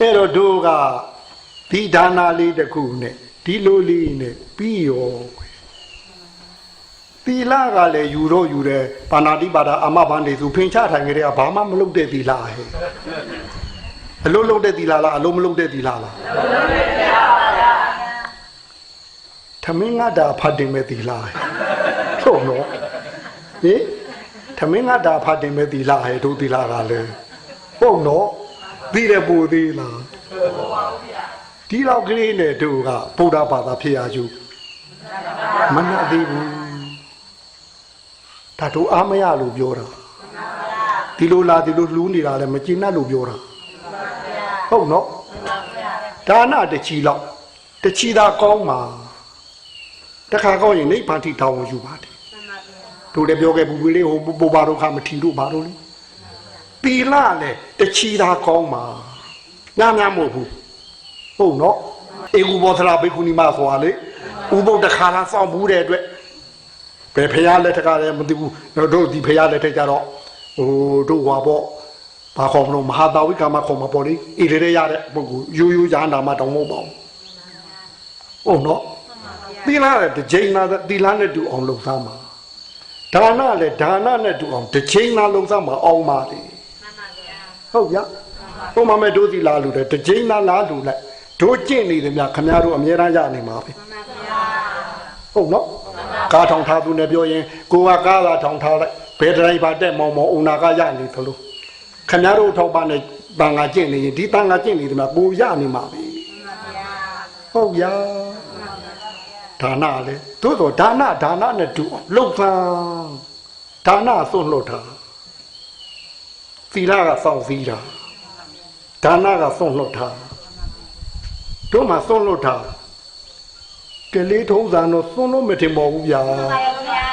အဲ့တော့တို့ကဒီဒါနာလေးတစ်ခုနဲ့ဒီလိုလေးနဲ့ပြီးရောကွယ်သီလကလည်းယူတော့ယူတယ်ပါဏာတိပါဒအာမဘန္ဒေသူဖင်ချထိုင်ကြတဲ့ကဘာမှမလုပ်တဲ့သီလဟဲ့အလုံးလုံးတဲ့သီလလားအလုံးမလုံးတဲ့သီလလားထမင်းငါတာဖတ်တယ်မဲ့သီလဟဲ့ဟုတ်နော်ဟင်ထမင်းငါတာဖတ်တယ်မဲ့သီလဟဲ့တို့သီလကလည်းဟုတ်နော် သိတယ်ပူသေးလားဒီလောက်ကလေးနဲ့တို့ကဗုဒ္ဓဘာသာဖြစ်ရယူမနှသေးဘူးဒါတို့အားမရလို့ပြောတာဒီလိုလားဒီလိုလှူးနေတာလည်းမကျင်납လို့ပြောတာဟုတ်နော်ဒါနတချီလောက်တချီသာကောင်းမှာတခါကောင်းရင်နိဗ္ဗာန်ထိတောင်းဝင်ယူပါတယ်တို့လည်းပြောခဲ့ဘူးလေးဟိုပူပါတော့ခမထီတို့ပါတော့လေ ပီလာလည်းတချီသာကောင်းမှာညံ့ညံ့မဟုတ်ဘူးဟုတ်နော်အေဂူဘောသရာဘိက္ခုနီမဆိုတာလေဥပုပ်တခါလားစောင့်ဘူးတဲ့အတွက်ဘယ်ဖះလက်ထက်ကလည်းမသိဘူးတို့ဒီဖះလက်ထက်ကြတော့ဟိုတို့ဟွာပေါ့ဘာခေါ်မလို့မဟာတာဝိကာမခေါ်မှာပေါ့လေဣရေရရတဲ့ပုဂ္ဂိုလ်ရိုးရိုးရာနာမတောင်းမဟုတ်ပါဘူးဟုတ်နော်သီလတဲ့တစ်ချိန်နာသီလနဲ့တူအောင်လုပ်သားမှာဒါနလည်းဒါနနဲ့တူအောင်တစ်ချိန်နာလုပ်သားမှာအောင်ပါလေ ဟုတ်ဗျာဟိုမှာမဲ့တို့သီလလူတဲ့တစ်ချိန်နာလားလူလိုက်တို့ကျင့်နေတယ်များခမများတို့အမြဲတမ်းရနေမှာပဲဟုတ်နော်ကားထောင်ထားသူနဲ့ပြောရင်ကိုကကားလာထောင်ထားလိုက်ဘယ်ဒရိုင်ဘာတက်မောင်မောင်အုံနာကရနေသလိုခမများတို့ထောက်ပါနဲ့တန်ငါကျင့်နေရင်ဒီတန်ငါကျင့်နေတယ်များကိုရနေမှာပဲဟုတ်ဗျာဒါနလေသို့တော့ဒါနဒါနနဲ့တူအောင်လှုပ်သံဒါနစွန့်လွတ်တာ သီလကစောင့်စည်းတာဒါနကစွန့်လွတ်တာတို့မှစွန့်လွတ်တာကလေးထုံးစံတော့စွန့်လို့မထင်ပါဘူးဗျာပါရဲ့ဗျာ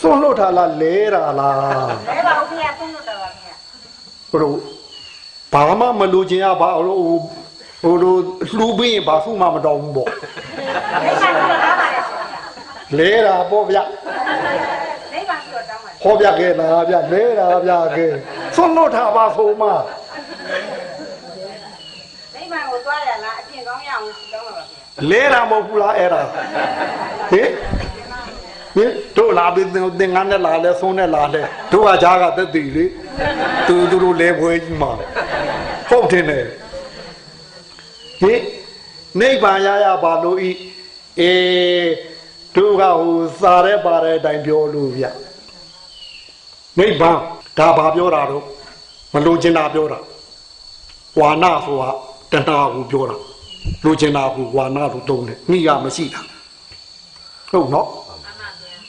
စွန့်လွတ်တာလားလဲတာလားလဲပါဦးဗျာသုံးလို့တော့ပါဗျာဟိုတို့ဘာမှမလိုချင်ရပါဟိုဟိုတို့လှူပြီးရင်ဘာစုမှမတော်ဘူးပေါ့လဲပါဆိုတော့တောင်းပါလေဆိုဗျာလဲတာပေါ့ဗျလဲပါဆိုတော့တောင်းပါလေဟောပြခဲ့တာဗျလဲတာဗျခဲ့ စွန့်လွတ်တာပါဆိုမှလဲပါကိုသွားရလားအပြင်ကောင်းရအောင်စီတောင်းပါပါဗျာလဲတာမဟုတ်ဘူးလားအဲ့ဒါဟင်ဟင်တို့လာပြီးသင်္ကန်းနဲ့လာလဲဆုံးနဲ့လာလဲတို့ကကြားကသက်တည်လေသူသူတို့လဲပွဲကြီးမှာဟုတ်တယ်နဲ့ဟင်နိဗ္ဗာန်ရရပါလို့ဤအေးတို့ကဟိုစာရဲပါတဲ့အတိုင်းပြောလို့ဗျနိဗ္ဗာန် ဒါဘာပြောတာတော့မလို့ချင်တာပြောတာဝါနာဆိုတာတဏှာကိုပြောတာလိုချင်တာကိုဝါနာလို့တုံးတယ်မိကမရှိတာဟုတ်နော်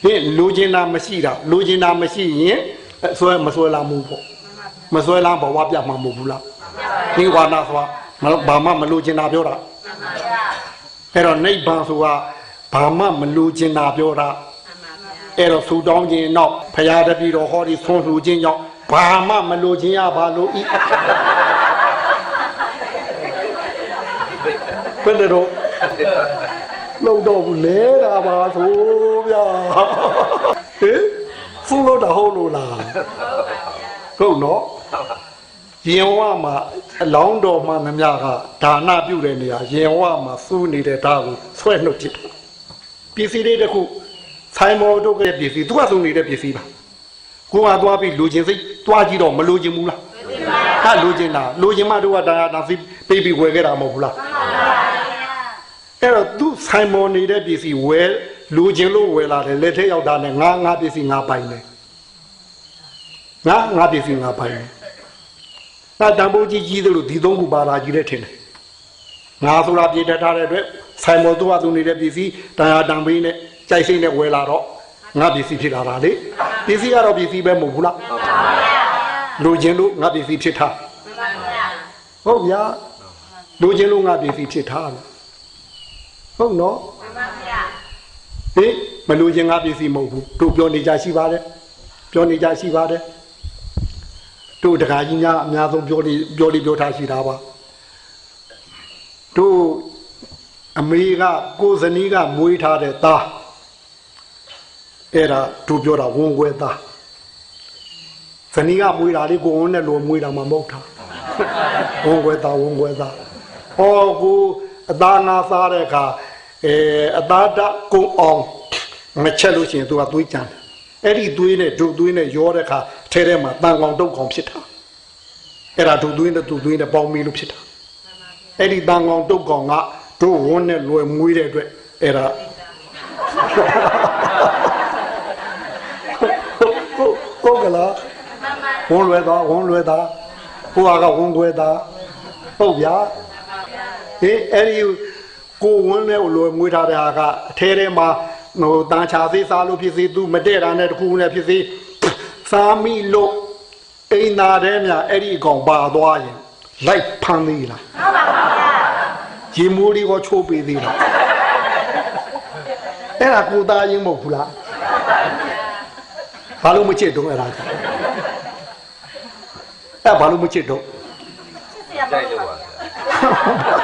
ဟင်လိုချင်တာမရှိတာလိုချင်တာမရှိရင်အဆွဲမဆွဲလာမှုပေါ့မဆွဲလာဘဝပြမှာမဟုတ်ဘူးလားဒီဝါနာဆိုတာမလို့ဘာမှမလိုချင်တာပြောတာအဲ့တော့နိဗ္ဗာန်ဆိုတာဘာမှမလိုချင်တာပြောတာ အဲ့တော့ဆူတောင်းခြင်းနောက်ဖရာတပည့်တော်ဟောဒီဆွန်လှူခြင်းကြောင့်ဘာမှမလိုချင်ရပါလို့ဤဘယ်လိုလုံတော့ဘူးလဲတာပါဆိုဗျာဟင်ဖူလို့တော့ဟုတ်လို့လားဟုတ်နော်ရင်ဝမှာအလောင်းတော်မှမများကဒါနပြုတဲ့နေရာရင်ဝမှာစူးနေတဲ့ဓာတ်ကိုဆွဲနှုတ်ကြည့်ပစ္စည်းလေးတစ်ခု ဆိုင်မော်တို့ရဲ့ပစ္စည်းသူကစူးနေတဲ့ပစ္စည်းပါကိုကသွားပြီးလူချင်းစိတ်သွားကြည့်တော့မလူချင်းဘူးလားဟာလူချင်းလားလူချင်းမှတို့ကဒါဒါစိပေးပြီးဝယ်ခဲ့တာမဟုတ်ဘူးလားအဲ့တော့သူဆိုင်မော်နေတဲ့ပစ္စည်းဝယ်လူချင်းလို့ဝယ်လာတယ်လက်ထက်ရောက်တာနဲ့ငါငါပစ္စည်းငါပိုင်တယ်ငါငါပစ္စည်းငါပိုင်တယ်ငါတန်ဖိုးကြီးကြီးသလိုဒီသုံးခုပါလာကြီးတဲ့ထင်တယ်ငါဆိုတာပြေတတ်ထားတဲ့အတွက်ဆိုင်မော်သူကသူနေတဲ့ပစ္စည်းတရားတန်ပေးနဲ့ ကြိုက်စိမ့်နဲ့ဝယ်လာတော့ငါပစ္စည်းဖြစ်လာတာလေပစ္စည်းကတော့ပစ္စည်းပဲမဟုတ်ဘူးလားလူချင်းလို့ငါပစ္စည်းဖြစ်ထားဟုတ်ဗျာလူချင်းလို့ငါပစ္စည်းဖြစ်ထားတယ်ဟုတ်နော်ဟေးမလူချင်းငါပစ္စည်းမဟုတ်ဘူးတို့ပြောနေကြရှိပါတယ်ပြောနေကြရှိပါတယ်တို့တခါကြီးများအများဆုံးပြောနေပြောလိပြောထားရှိတာပါတို့အမေကကိုယ်ဇနီးကမွေးထားတဲ့သား အဲ့ဒါတို့ပြောတာဝန်ခွဲသားဇနီးကမွေးတာလေးကိုယ်ဝန်းနဲ့လိုမွေးတာမှမဟုတ်တာဝန်ခွဲသားဝန်ခွဲသားဟောကိုအသားငါစားတဲ့အခါအဲအသားတကုံအောင်မချက်လို့ရှိရင်သူကသွေးကြမ်းတယ်အဲ့ဒီသွေးနဲ့ဒုသွေးနဲ့ရောတဲ့အခါထဲထဲမှာတန်ကောင်တုတ်ကောင်ဖြစ်တာအဲ့ဒါဒုသွေးနဲ့သူသွေးနဲ့ပေါင်းမိလို့ဖြစ်တာအဲ့ဒီတန်ကောင်တုတ်ကောင်ကတို့ဝန်းနဲ့လွယ်မွေးတဲ့အတွက်အဲ့ဒါဟုတ်ဟုတ် ကလားဝန်းလွယ်သားဝန်းလွယ်သားဟိုကဝန်းခွဲသားဟုတ်ဗျာဟေးအဲ့ဒီကိုဝန်းနဲ့လွယ်မွေးထားတဲ့ဟာကအထဲထဲမှာဟိုတန်ချာသေးစားလို့ဖြစ်စေသူမတဲ့တာနဲ့တခုနဲ့ဖြစ်စေစားမိလို့အိမ်သားထဲမြအဲ့ဒီအကောင်ပါသွားရင်လိုက်ဖမ်းသေးလားဟုတ်ပါဘူးဗျာရေမိုးလေးကိုချိုးပေးသေးလားအဲ့ဒါကိုသားရင်မဟုတ်ဘူးလား ဘာလို့မချစ်တော့အဲ့ဒါကြောင့်အဲ့ဘာလို့မချစ်တော့ချစ်စရာမလိုပါ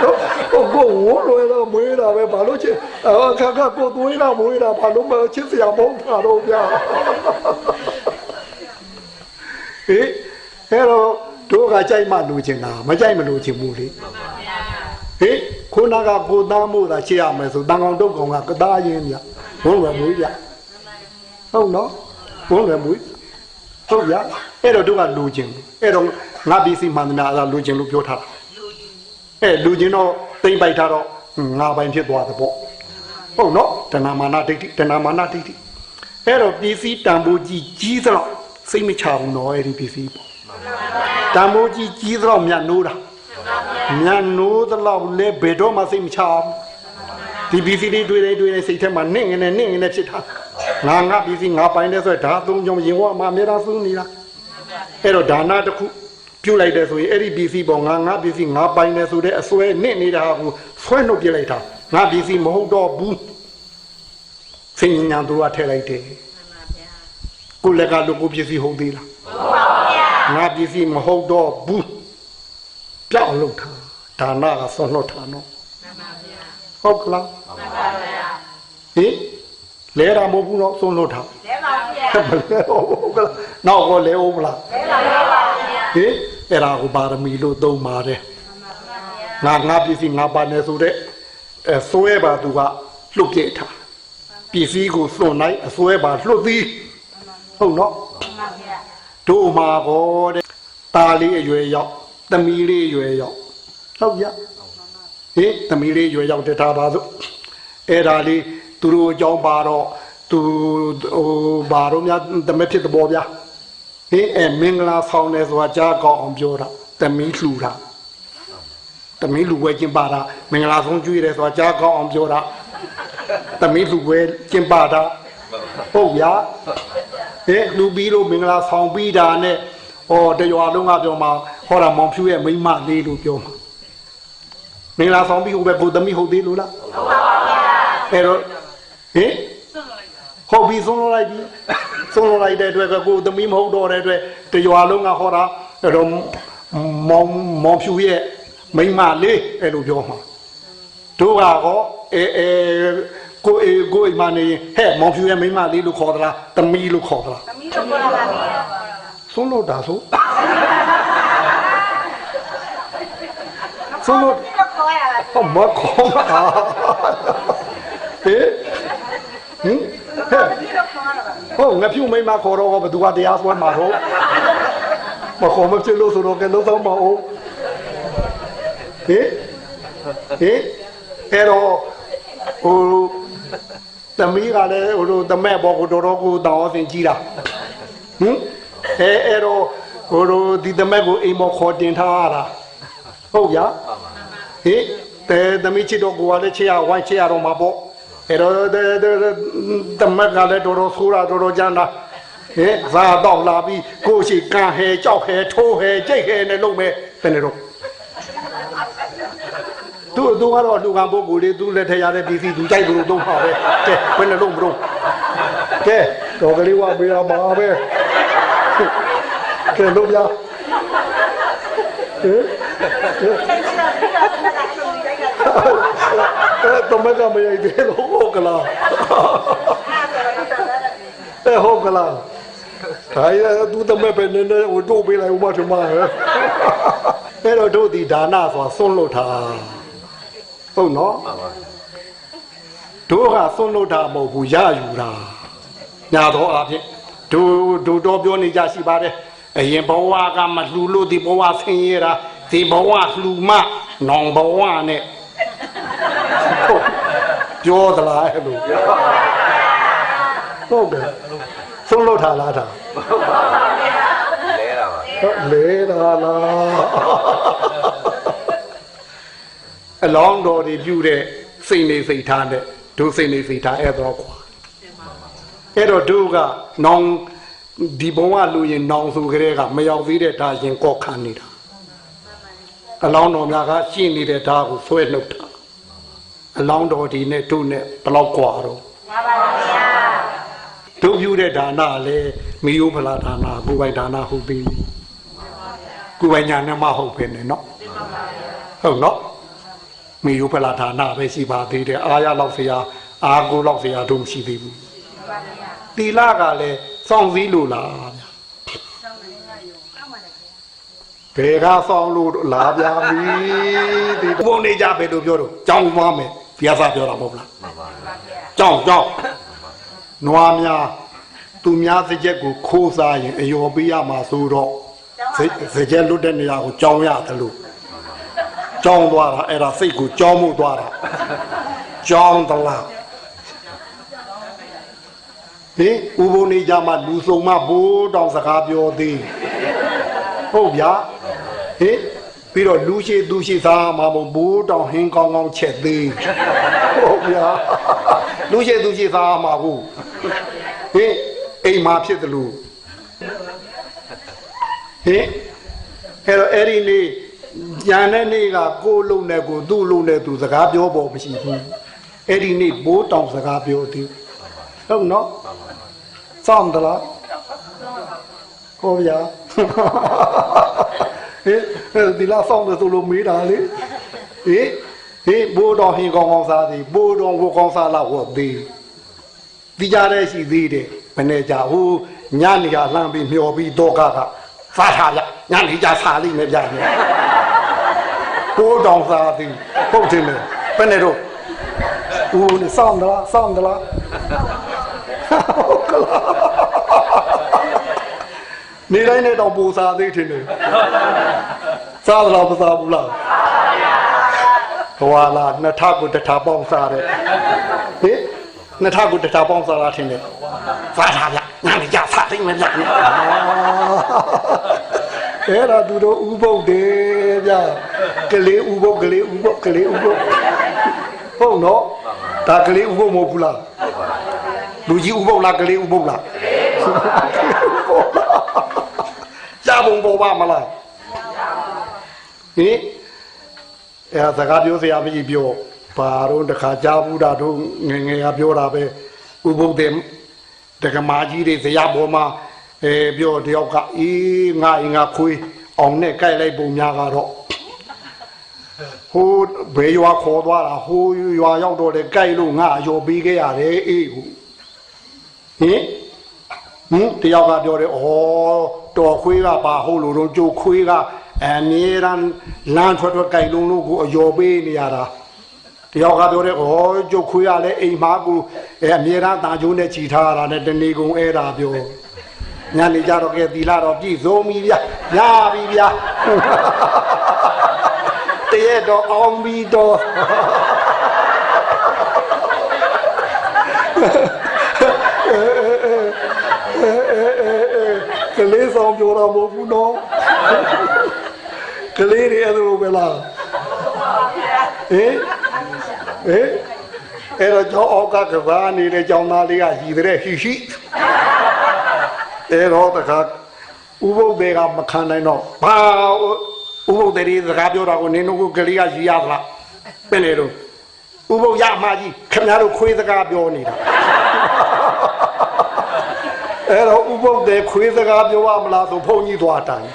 ဘူးဟိုကိုဝလွယ်တော့မွေးတာပဲဘာလို့ချစ်အခါခါကိုသွေးတာမွေးတာဘာလို့မချစ်စရာမဟုတ်တာတော့ဗျာဟေးအဲ့တော့တို့ကကြိုက်မှလူချင်တာမကြိုက်မလူချင်ဘူးလေဟေးခုနကကိုသားမို့တာချစ်ရမယ်ဆိုတန်ကောင်တုတ်ကောင်ကကသားရင်းဗျဝလွယ်မွေးဗျဟုတ်နော် ဝလွယ်မွေးဟုတ်ဗျအဲ့တော့တို့ကလူချင်အဲ့တော့ငါပစ္စည်းမှန်တယ်များအဲ့ဒါလူချင်လို့ပြောထားတာအဲလူချင်းတော့တိမ့်ပိုက်ထားတော့ငါပိုင်ဖြစ်သွားတဲ့ပေါ့ဟုတ်နော်တဏမာနဒိဋ္ဌိတဏမာနဒိဋ္ဌိအဲ့တော့ပစ္စည်းတန်ဖိုးကြီးကြီးသလောက်စိတ်မချဘူးနော်အဲ့ဒီပစ္စည်းပေါ့တန်ဖိုးကြီးကြီးသလောက်မြတ်နိုးတာမြတ်နိုးသလောက်လဲဘယ်တော့မှစိတ်မချဘူးဒီပစ္စည်းလေးတွေ့တိုင်းတွေ့တိုင်းစိတ်ထဲမှာနင့်ငနဲ့နင့်ငနဲ့ဖြစ်တာ ငါငါပစ္စည်းငါပိုင်တဲ့ဆိုဒါသုံးကြုံရင်ဝမှာအများအားစုနေတာအဲ့တော့ဒါနတစ်ခုပြုတ်လိုက်တယ်ဆိုရင်အဲ့ဒီပစ္စည်းပေါ်ငါငါပစ္စည်းငါပိုင်တယ်ဆိုတဲ့အစွဲနစ်နေတာကိုဆွဲနှုတ်ပြလိုက်တာငါပစ္စည်းမဟုတ်တော့ဘူးစင်ညာသူကထည့်လိုက်တယ်ကိုလက်ကလူကိုပစ္စည်းဟုတ်သေးလားဟုတ်ပါဘူးဗျာငါပစ္စည်းမဟုတ်တော့ဘူးပြောင်းလို့ထားဒါနကဆွနှုတ်ထားနော်ဟုတ်ကလားဟင် လဲတာမဟုတ်ဘူးနော်ဆွနှုတ်ထားလဲပါဘူးဗျာမလဲဟုတ်ကလားနောက်ကောလဲအောင်မလားလဲပါပါဗျာဟင်အဲ့ဒါကိုပါရမီလို့သုံးပါတယ်ငါငါပစ္စည်းငါပါနေဆိုတဲ့အဲစွဲပါသူကလွတ်ပြစ်ထားပစ္စည်းကိုစွန့်လိုက်အစွဲပါလွတ်သည်ဟုတ်နော်ဟုတ်ပါဗျာတို့မှာကောတဲ့ตาလေးအရွယ်ရောက်သမီးလေးအရွယ်ရောက်ဟုတ်ပြဟင်သမီးလေးအရွယ်ရောက်တထားပါစို့အဲ့ဒါလေး သူတို့အကြောင်းပါတော့သူဟိုဘာတော့များတမက်ဖြစ်တဲ့ပေါ်ဗျာဟင်းအဲမင်္ဂလာဆောင်တယ်ဆိုတာကြားကောင်းအောင်ပြောတာတမီးလှူတာတမီးလှူဝဲကျင်းပါတာမင်္ဂလာဆောင်ကျွေးတယ်ဆိုတာကြားကောင်းအောင်ပြောတာတမီးလှူဝဲကျင်းပါတာဟုတ်ဗျာဟဲ့လှူပြီးလို့မင်္ဂလာဆောင်ပြီးတာနဲ့ဟောတရွာလုံးကပြောမှာဟောတာမောင်ဖြူရဲ့မိန်းမလေးလို့ပြောမှာမင်္ဂလာဆောင်ပြီးဟိုပဲကိုတမီးဟုတ်သေးလို့လားဟုတ်ပါဘူးဗျာအဲ့တော့ ဟင်ဟုတ်ပြီဆုံးလို့လိုက်ပြီဆုံးလို့လိုက်တဲ့အတွက်ကကိုသမီးမဟုတ်တော့တဲ့အတွက်တရွာလုံးကဟောတာအဲ့တော့မောင်မောင်ဖြူရဲ့မိန်းမလေးအဲ့လိုပြောမှာတို့ကတော့အဲအဲကိုအေကိုအိမ်မနေရင်ဟဲ့မောင်ဖြူရဲ့မိန်းမလေးလို့ခေါ်သလားသမီးလို့ခေါ်သလားသမီးတို့ပြောတာပါဗျာဆုံးလို့တာဆိုဆုံးလို့သမီးတို့ခေါ်ရတာဟောမခေါ်တာဟေးဟင် ဟဲ့သမီးတို့ခေါ်ရတာပါဗျာဟုတ်ငါဖြူမိမခေါ်တော့ဘသူကတရားစွဲမှာတော့မခေါ်မဖြစ်လို့ဆိုတော့ကဲလုံးဆောင်မအောင်ဟေးဟေးအဲ့တော့ဟိုသမီးကလည်းဟိုလိုတမဲဘောကိုတော်တော်ကိုတောင်းအစင်ကြီးတာဟင်အဲအဲ့တော့ဟိုလိုဒီတမဲကိုအိမ်မောခေါ်တင်ထားရတာဟုတ်ဗျာဟေးတဲသမီးချစ်တော့ကိုကလည်းချစ်ရဝိုင်းချစ်ရတော့မှာပေါ့ အဲ့တော့တမက်ကလည်းတော်တော်ဆိုးတာတော်တော်ကြမ်းတာဟဲ့ဇာတော့လာပြီးကိုရှိကန်ဟဲကြောက်ဟဲထိုးဟဲကြိတ်ဟဲနဲ့လုံးမဲ့ဘယ်နဲ့တော့သူသူကတော့လူကံပုဂ္ဂိုလ်လေးသူလက်ထရတဲ့ပစ္စည်းသူကြိုက်လို့တော့ပါပဲကဲဘယ်နဲ့လုံးမလို့ကဲတော်ကလေးဝပေးရမှာပဲကဲလုံးပြဟင်အဲ တော့မကမရိုက်သေးလို့ဟုတ်ကလားအဲဟုတ်ကလားဒါရသူတမဲပဲနေနေဟိုတို့ပေးလိုက်ဦးမထမဟဲ့အဲ့တော့တို့ဒီဒါနဆိုတာစွန့်လွတ်တာဟုတ်နော်မှန်ပါတို့ကစွန့်လွတ်တာမဟုတ်ဘူးရယူတာညာတော့အဖြစ်တို့တို့တော့ပြောနေကြရှိပါတယ်အရင်ဘဝကမလှူလို့ဒီဘဝဆင်းရဲတာဒီဘဝလှူမနောင်ဘဝနဲ့ဟုတ် ပြောသလားအဲ့လိုဟုတ်တယ်စွန့်လွတ်တာလားဒါလဲတာပါဟုတ်လေတာလားအလောင်းတော်တွေပြုတဲ့စိတ်နေစိတ်ထားတဲ့ဒုစိတ်နေစိတ်ထားအဲ့တော့ကွာအဲ့တော့ဒုကနောင်ဒီဘုံကလူရင်နောင်ဆိုကြတဲ့ကမရောက်သေးတဲ့ဒါရင်ကော့ခံနေတာအလောင်းတော်များကရှင်းနေတဲ့ဒါကိုဆွဲနှုတ်တာ အလောင်းတော်ဒီနဲ့တို့နဲ့ဘယ်လောက်กว่าတော့ မှန်ပါဗျာ တို့ပြုတဲ့ဒါနလည်းမီယိုဖလာဒါနကိုယ်ပိုင်ဒါနဟုတ်ပြီကိုယ်ပိုင်ညာနဲ့မဟုတ်ပဲနဲ့နော်ဟုတ်နော်မီယိုဖလာဒါနပဲရှိပါသေးတယ်အာရလောက်เสียအာကိုလောက်เสียတို့မရှိသေးဘူးသီလကလည်းစောင့်စည်းလို့လားဗျာဘယ်ကစောင့်လို့လာဗျာမီဒီဘုံနေကြပဲလို့ပြောတော့ကြောင်းသွားမယ် ဘုရားစားပြောတာမဟုတ်လားမှန်ပါကြောင်းကြောင်းနွားများသူများစကြက်ကိုခိုးစားရင်အယောပေးရမှာဆိုတော့စစကြက်လွတ်တဲ့နေရာကိုကြောင်းရတယ်လို့ကြောင်းသွားတာအဲ့ဒါစိတ်ကိုကြောင်းမှုသွားတာကြောင်းသလားဟင်ဥပုံနေကြမှာလူစုံမဘိုးတောင်စကားပြောသေးဟုတ်ဗျာဟင် ပြီးတော့လူရှိသူရှိသားမှာမဟုတ်ဘိုးတောင်ဟင်းကောင်းကောင်းချက်သေးဟုတ်ဗျာလူရှိသူရှိသားမှာဟုတ်ဟင်အိမ်မှာဖြစ်တယ်လို့ဟင်အဲ့တော့အဲ့ဒီနေ့ညာတဲ့နေ့ကကိုယ်လုံးနဲ့ကိုယ်သူ့လုံးနဲ့သူစကားပြောပေါ်မရှိဘူးအဲ့ဒီနေ့ဘိုးတောင်စကားပြောသေးဟုတ်နော်စောင့်သလားဟောဗျာ ဟင်အဲ့ဒီလားစောင့်တယ်ဆိုလို့မေးတာလေဟင်ဟင်ဘိုးတော်ဟင်ကောင်းကောင်းစားသည်ဘိုးတော်ဝကောင်းစားလောက်ဟောသေးဒီကြတဲ့ရှိသေးတယ်ဘယ်နဲ့ကြဟိုညနေကလှမ်းပြီးမျောပြီးတော့ကကစားထားကြညနေကြစားလိမ့်မယ်ဗျာဘိုးတော်စားသည်ဟုတ်တယ်လေဘယ်နဲ့တော့ဦးနေစောင့်သလားစောင့်သလားဟုတ်ကလား နေတိုင်းနဲ့တော့ပူစားသေးတယ်လေစားသလားမစားဘူးလားဘဝလာနှစ်ထပ်ကိုတစ်ထပ်ပေါင်းစားတဲ့ဟင်နှစ်ထပ်ကိုတစ်ထပ်ပေါင်းစားတာထင်တယ်စားထားဗျညနေကြစားသိမ့်မယ်ဗျအဲ့ဒါသူတို့ဥပုပ်တယ်ဗျကလေးဥပုပ်ကလေးဥပုပ်ကလေးဥပုပ်ဟုတ်နော်ဒါကလေးဥပုပ်မဟုတ်ဘူးလားလူကြီးဥပုပ်လားကလေးဥပုပ်လားရပုံပေါ် ပါမလားဟင်အဲစကားပြောစရာမရှိပြောဘာတော့တခါကြားဘူးတာတို့ငယ်ငယ်ကပြောတာပဲဥပုပ်တယ်တက္ကမကြီးတွေဇရာပေါ်မှာအဲပြောတယောက်ကအေးငါအင်္ဂါခွေးအောင်နဲ့ကြိုက်လိုက်ပုံများကတော့ဟိုဘယ်ရွာခေါ်သွားတာဟိုရွာရောက်တော့လေကြိုက်လို့ငါရော်ပေးခဲ့ရတယ်အေးဟုတ်ဟင် ဟင်တယောက်ကပြောတယ်ဩတော်ခွေးကပါဟုတ်လို့တော့ကြိုခွေးကအမြဲတမ်းလမ်းထွက်ထွက်ကြိုက်လုံးလို့ကိုအယော်ပေးနေရတာတယောက်ကပြောတယ်ဩကြိုခွေးကလည်းအိမ်မာကိုအဲအမြဲတမ်းတာကျိုးနဲ့ချီထားရတာနဲ့တနေကုန်အဲ့ဒါပြောညနေကြတော့ကဲသီလာတော့ပြည့်စုံပြီဗျာရပြီဗျာတရက်တော့အောင်ပြီတော့ ကလေးဆောင်ပြောတာမဟုတ်ဘူးနော်ကလေးတွေအဲ့လိုပဲလားဟင်ဟင်အဲ့တော့ကျောင်းအောက်ကကစားနေတဲ့ကျောင်းသားလေးကရည်တဲ့ဟိရှိအဲ့တော့တခါဥပုပ်တွေကမခံနိုင်တော့ဘာဥပုပ်တွေစကားပြောတာကိုနင်းတို့ကကလေးကရည်ရသလားပဲလေတော့ဥပုပ်ရမကြီးခင်ဗျားတို့ခွေးစကားပြောနေတာ အဲ့တော့ဥပုပ်တွေခွေးစကားပြောရမလားဆိုဘုန်းကြီးသွားတိုင်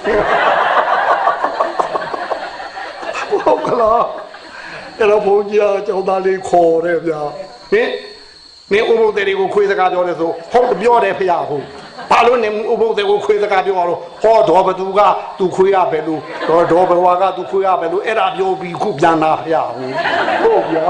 ဟုတ်ကလားအဲ့တော့ဘုန်းကြီးကကျောင်းသားလေးခေါ်တယ်ဗျာဟင်မင်းဥပုပ်တွေကိုခွေးစကားပြောတယ်ဆိုဟုတ်တယ်ပြောတယ်ဖေရဟုတ်ဘာလို့နေဥပုသ်တွေကိုခွေးစကားပြောတော့ဟောတော်ဘသူကသူခွေးရပဲလို့တော်တော်ဘဝကသူခွေးရပဲလို့အဲ့ဒါပြောပြီးခုပြန်လာဖရဟုတ်ဟုတ်ဗျာ